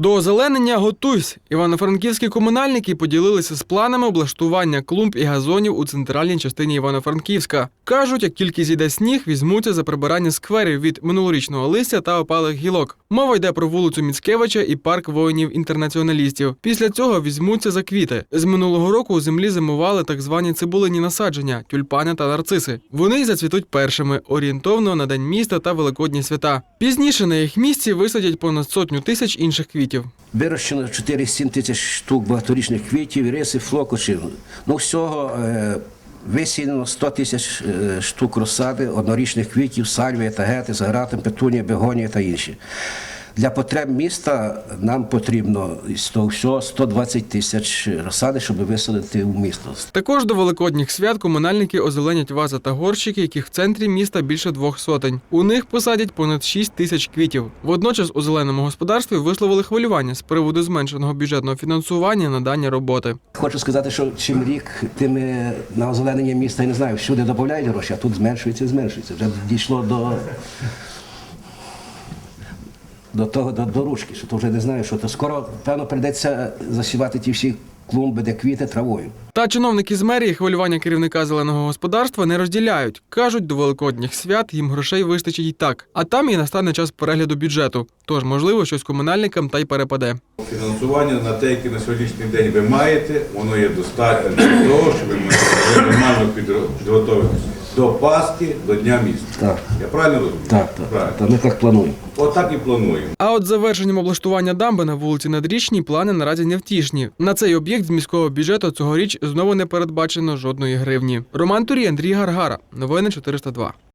До озеленення готуйсь. Івано-франківські комунальники поділилися з планами облаштування клумб і газонів у центральній частині Івано-Франківська. Кажуть, як тільки зійде сніг, візьмуться за прибирання скверів від минулорічного листя та опалих гілок. Мова йде про вулицю Міцкевича і парк воїнів-інтернаціоналістів. Після цього візьмуться за квіти. З минулого року у землі зимували так звані цибулині насадження, тюльпани та нарциси. Вони й зацвітуть першими, орієнтовно на день міста та великодні свята. Пізніше на їх місці висадять понад сотню тисяч інших квітів. Вирощено 4-7 тисяч штук багаторічних квітів, риси, флокочів. Ну, всього е, висіяно 100 тисяч е, штук розсади, однорічних квітів, сальвія, тагети, загратим, петунія, бегонія та інші. Для потреб міста нам потрібно з того всього 120 тисяч розсади, щоб висадити в місто. Також до великодніх свят комунальники озеленять вази та горщики, яких в центрі міста більше двох сотень. У них посадять понад 6 тисяч квітів. Водночас у зеленому господарстві висловили хвилювання з приводу зменшеного бюджетного фінансування на дані роботи. Хочу сказати, що чим рік, тим на озеленення міста, я не знаю, всюди додають гроші, а тут зменшується зменшується. Вже дійшло до, до того, до, до ручки, що то вже не знаю, що то скоро, певно, прийдеться засівати ті всі клумби, де квіти травою. Та чиновники з мерії хвилювання керівника зеленого господарства не розділяють. кажуть, до великодніх свят їм грошей вистачить і так. А там і настане час перегляду бюджету. Тож, можливо, щось комунальникам та й перепаде. Фінансування на те, яке на сьогоднішній день ви маєте, воно є достатньо для того, щоб ми нормально підготовитися до Пасхи, до Дня міста. Так. Я правильно розумію? Так, так. Правильно. Та ми так плануємо. Отак і плануємо. А от завершенням облаштування дамби на вулиці Надрічній плани наразі невтішні. На цей об'єкт з міського бюджету цьогоріч знову не передбачено жодної гривні. Роман Турій, Андрій Гаргара. Новини 402.